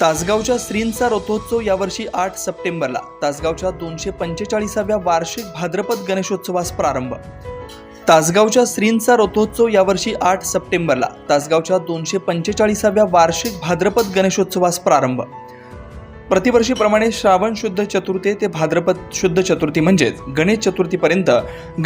तासगावच्या श्रींचा रथोत्सव यावर्षी आठ सप्टेंबरला. तासगावच्या दोनशे पंचेचाळीसाव्या वार्षिक भाद्रपद गणेशोत्सवास प्रारंभ. तासगावच्या श्रींचा रथोत्सव यावर्षी आठ सप्टेंबरला. तासगावच्या दोनशे पंचेचाळीसाव्या वार्षिक भाद्रपद गणेशोत्सवास प्रारंभ. प्रतिवर्षीप्रमाणे श्रावण शुद्ध चतुर्थी ते भाद्रपद शुद्ध चतुर्थी म्हणजेच गणेश चतुर्थीपर्यंत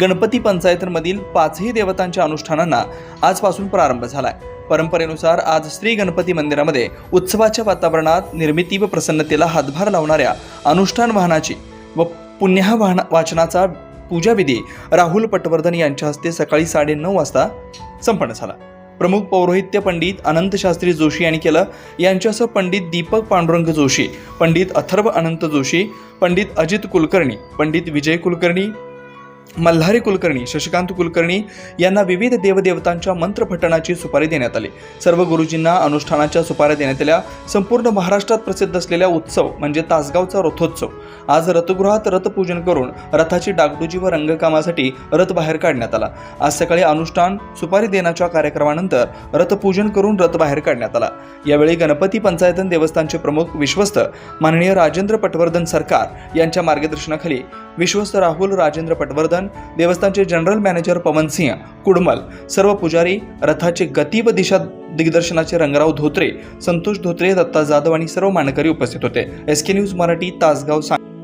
गणपती पंचायतमधील पाचही देवतांच्या अनुष्ठानांना आजपासून प्रारंभ झालाय. परंपरेनुसार आज श्री गणपती मंदिरामध्ये उत्सवाच्या वातावरणात निर्मिती व प्रसन्नतेला हातभार लावणाऱ्या अनुष्ठान वाहनाची व पुण्या वाहना वाचनाचा पूजाविधी राहुल पटवर्धन यांच्या हस्ते सकाळी साडेनऊ वाजता संपन्न झाला. प्रमुख पौरोहित्य पंडित अनंत शास्त्री जोशी यांनी केलं. यांच्यासह पंडित दीपक पांडुरंग जोशी पंडित अथर्व अनंत जोशी पंडित अजित कुलकर्णी पंडित विजय कुलकर्णी मल्हारी कुलकर्णी शशिकांत कुलकर्णी यांना विविध देवदेवतांच्या मंत्रपठणाची सुपारी देण्यात आली. सर्व गुरुजींना अनुष्ठानाच्या सुपाऱ्या देण्यात आल्या. संपूर्ण महाराष्ट्रात प्रसिद्ध असलेल्या उत्सव म्हणजे तासगावचा रथोत्सव. आज रथगृहात रथपूजन करून रथाची डागडुजी व रंगकामासाठी रथ बाहेर काढण्यात आला. आज सकाळी अनुष्ठान सुपारी देण्याच्या कार्यक्रमानंतर रथपूजन करून रथ बाहेर काढण्यात आला. यावेळी गणपती पंचायतन देवस्थानचे प्रमुख विश्वस्त माननीय राजेंद्र पटवर्धन सरकार यांच्या मार्गदर्शनाखाली विश्वस्त राहुल राजेंद्र पटवर्धन देवस्थानचे जनरल मॅनेजर पवन सिंह कुडमल सर्व पुजारी रथाचे गती व दिशा दिग्दर्शनाचे रंगराव धोत्रे संतोष धोत्रे दत्ता जाधव आणि सर्व मानकरी उपस्थित होते. S K news Marathi Tasgaon सांग